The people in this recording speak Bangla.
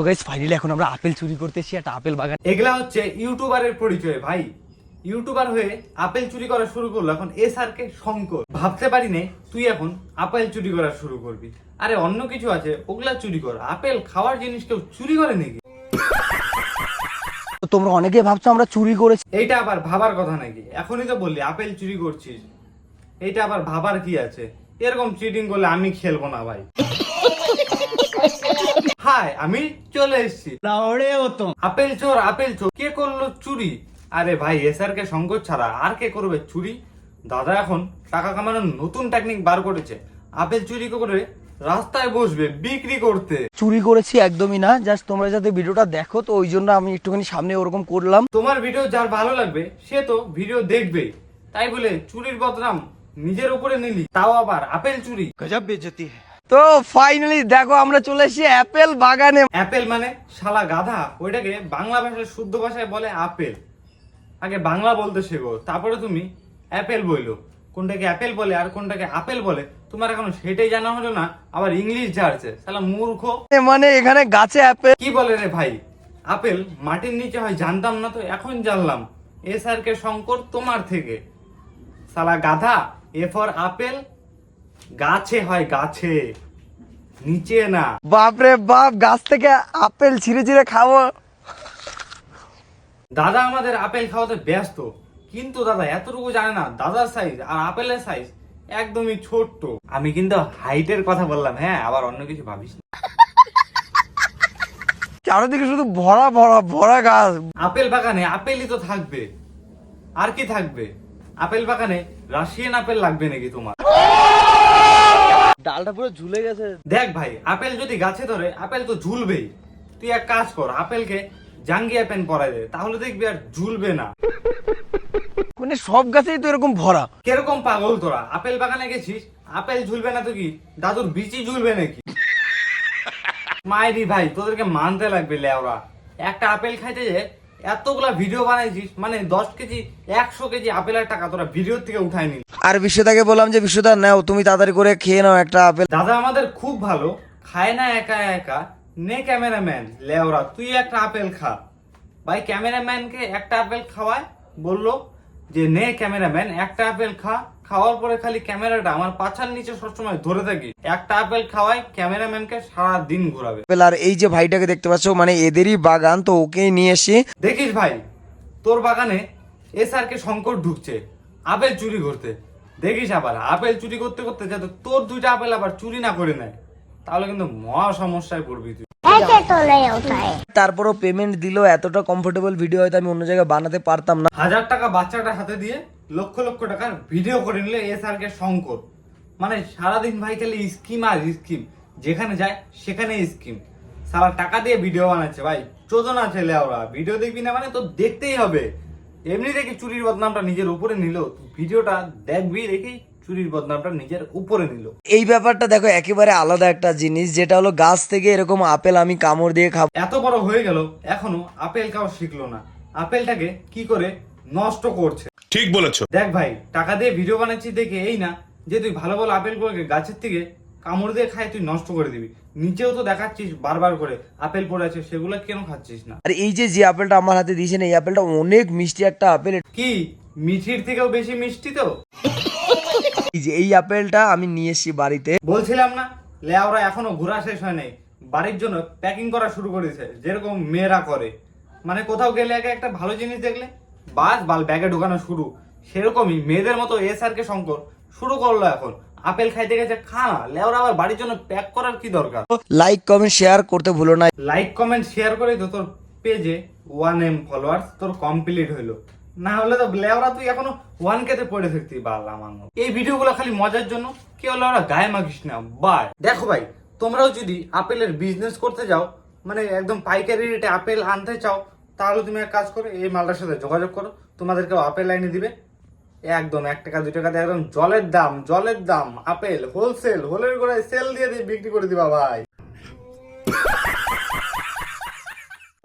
তো গাইস ফাইনালি এখন আমরা আপেল চুরি করতেছি একটা আপেল বাগান। এগুলা হচ্ছে ইউটিউবারের পরিচয় ভাই। ইউটিউবার হয়ে আপেল চুরি করা শুরু করল এখন এস আর কে শঙ্কর। ভাবতে পারি নে তুই এখন আপেল চুরি করা শুরু করবি। আরে অন্য কিছু আছে ওগুলা চুরি কর। আপেল খাওয়ার জিনিস কেউ চুরি করে নাকি? তো তোমরা অনেকে ভাবছ আমরা চুরি করেছি। এইটা আবার ভাবার কথা নাকি? এখনই তো বললি আপেল চুরি করছিস। এইটা আবার ভাবার কি আছে? এরকম চিটিং করলে আমি খেলব না ভাই। হাই আমি চলে এসেছি। আপেল চোর আপেল চোর। কে করল চুরি? আরে ভাই এসআর কে শঙ্কর ছাড়া আর কে করবে চুরি? দাদা এখন টাকা কামানোর নতুন টেকনিক বার করেছে। আপেল চুরি করে রাস্তায় বসবে বিক্রি করতে। চুরি করেছি একদমই না জাস্ট তোমরা যাতে ভিডিওটা দেখো তো ওই জন্য আমি একটুখানি সামনে ওরকম করলাম। তোমার ভিডিও যার ভালো লাগবে সে তো ভিডিও দেখবে। তাই বলে চুরির বদনাম নিজের উপরে নিলি তাও আবার আপেল চুরি। তো ফাইনালি দেখো আমরা চলে এসেছি অ্যাপেল বাগানে। অ্যাপেল মানে শালা গাধা ওইটাকে বাংলা ভাষায় শুদ্ধ ভাষায় বলে আপেল। আগে বাংলা বলতে শেখো তারপরে তুমি অ্যাপেল বইলো। কোনটাকে অ্যাপেল বলে আর কোনটাকে আপেল বলে তোমার এখন সেটাই জানা হলো না আবার ইংলিশ ঝাড়ছে শালা মূর্খ। মানে এখানে গাছে অ্যাপেল কি বলে রে ভাই? আপেল মাটির নিচে হয় জানতাম না তো এখন জানলাম। এস আর কে শঙ্কর তোমার থেকে। শালা গাধা এ ফর আপেল গাছে হয় গাছে। নিচে না। বাপরে বাপ গাছ থেকে আপেল ছিঁড়ে ছিঁড়ে খাব। দাদা আমাদের আপেল খাওয়াতে ব্যস্ত কিন্তু দাদা এতটুকু জানে না দাদার সাইজ আর আপেলের সাইজ একদমই ছোট্ট। আমি কিন্তু হাইটের কথা বললাম হ্যাঁ আবার অন্য কিছু ভাবিস না। চারিদিকে শুধু ভরা ভরা ভরা গাছ। আপেল বাগানে আপেলই তো থাকবে। আর কি থাকবে? আপেল বাগানে রাশিয়ান আপেল লাগবে নাকি তোমার? ডালটা পুরো ঝুলে গেছে। দেখ ভাই আপেল যদি গাছে ধরে আপেল তো ঝুলবেই। তুই এক কাজ কর আপেলকে জাঙ্গিয়া প্যান্ট পরাই দে তাহলে দেখবি আর ঝুলবে না। মানে সব গাছেই তো এরকম ভরা। কীরকম পাগল তোরা? আপেল বাগানে গেছিস আপেল ঝুলবে না তো কি? দাদুর বিচি ঝুলবে নাকি? মায়েরি ভাই তোদেরকে মানতে লাগবে লেওরা। একটা আপেল খাইতে যে এতগুলা ভিডিও বানাইছিস মানে দশ কেজি একশো কেজি আপেলের টাকা তোরা ভিডিওর থেকে উঠাই নিলি। আর বিশ্বদাকে বললাম যে বিশ্বদা নাও তুমি তাড়াতাড়ি করে খেয়ে নাও একটা আপেল। দাদা আমাদের খুব ভালো খায় না একা একা নে ক্যামেরাম্যান লেওরা তুই একটা আপেল খা। ভাই ক্যামেরাম্যানকে একটা আপেল খাওয়ায় বলল যে নে ক্যামেরাম্যান একটা আপেল খা। খাওয়ার পরে খালি ক্যামেরাটা আমার পাছার নিচে সবসময় ধরে থাকি। একটা আপেল খাওয়াই ক্যামেরাম্যানকে সারা দিন ঘোরাবে। আপেল আর এই যে ভাইটাকে দেখতে পাচ্ছ মানে এদেরই বাগান তো ওকে নিয়ে এসে। দেখিস ভাই তোর বাগানে এসআর কে সংকট ঢুকছে আপেল চুরি করতে। দেখিস আবার আপেল চুরি করতে করতে যাতে তোর দুইটা আপেল আবার চুরি না করে নেয় তাহলে কিন্তু মহা সমস্যায় পড়বি তুই। তারপরও পেমেন্ট দিল এতটা কমফোর্টেবল ভিডিও হয়তো আমি অন্য জায়গায় বানাতে পারতাম না। হাজার টাকা বাচ্চাটার হাতে দিয়ে লক্ষ লক্ষ টাকার ভিডিও করে নিলে এস আর কে শঙ্কর। মানে সারাদিন ভাই খেলে স্কিম আর স্কিম যেখানে যায় সেখানে স্কিম সারা টাকা দিয়ে ভিডিও বানাচ্ছে ভাই। চোদনা ছেলে ওরা। ভিডিও দেখবি না মানে তো দেখতেই হবে। এমনি দেখি চুরির বদনামটা নিজের উপরে নিল। ভিডিওটা দেখবি দেখি চুরির বদনামটা নিজের উপরে নিল। এই ব্যাপারটা দেখো একেবারে আলাদা একটা জিনিস যেটা হলো গাছ থেকে এরকম আপেল আমি কামড় দিয়ে খাব। এত বড় হয়ে গেল এখনও আপেল খাওয়া শিখলো না। আপেলটাকে কি করে নষ্ট করছে? ঠিক বলেছ। দেখ ভাই টাকা দিয়ে ভিডিও বানাচ্ছি দেখে এই না যে তুই ভালো ভালো আপেলগুলোকে গাছের থেকে কামড় দিয়ে খাই তুই নষ্ট করে দিবি। নিচেও তো দেখাচ্ছিস বারবার করে আপেল পড়ে আছে সেগুলো কেন খাচ্ছিস না? আর এই যে যে আপেলটা আমার হাতে দিয়েছেন এই আপেলটা অনেক মিষ্টি একটা আপেল। কি মিঠির থেকেও বেশি মিষ্টি তো? এই যে এই আপেলটা আমি নিয়ে এসেছি বাড়িতে। বলছিলাম না লেয়াওরা এখনও ঘোরা শেষ হয় নাই। বাড়ির জন্য প্যাকিং করা শুরু করেছে যেরকম মেয়েরা করে। মানে কোথাও গেলে আগে একটা ভালো জিনিস দেখলে বাস বাল ব্যাগে ঢোকানো শুরু। সেরকমই মেয়েদের মতো এস আর কে শঙ্কর শুরু করল এখন। আপেল খাইতে গেছে খা না লেওরা আবার বাড়ির জন্য প্যাক করার কি দরকার? লাইক কমেন্ট শেয়ার করতে ভুলো না। লাইক কমেন্ট শেয়ার করে তো তোর পেজে ওয়ান এম ফলোয়ার্স তোর কমপ্লিট হইল। না হলে তো লেওরা তুই এখনও ওয়ান কেতে পড়ে থাকতি বাল আমার। এই ভিডিওগুলো খালি মজার জন্য কেউ লেওরা গায়ে মাখিস না, বাই। দেখো ভাই, তোমরাও যদি আপেলের বিজনেস করতে যাও মানে একদম পাইকারি রেটে আপেল আনতে চাও, তাহলে তুমি এক কাজ করো, এই মালটার সাথে যোগাযোগ করো তোমাদেরকে আপেল লাইনে দিবে। একদম এক টাকা, দুই টাকা দিয়ে, একদম জলের দাম জলের দাম, আপেল হোলসেল হোলের গোড়ায় সেল দিয়ে দিয়ে বিক্রি করে দিবা, ভাই।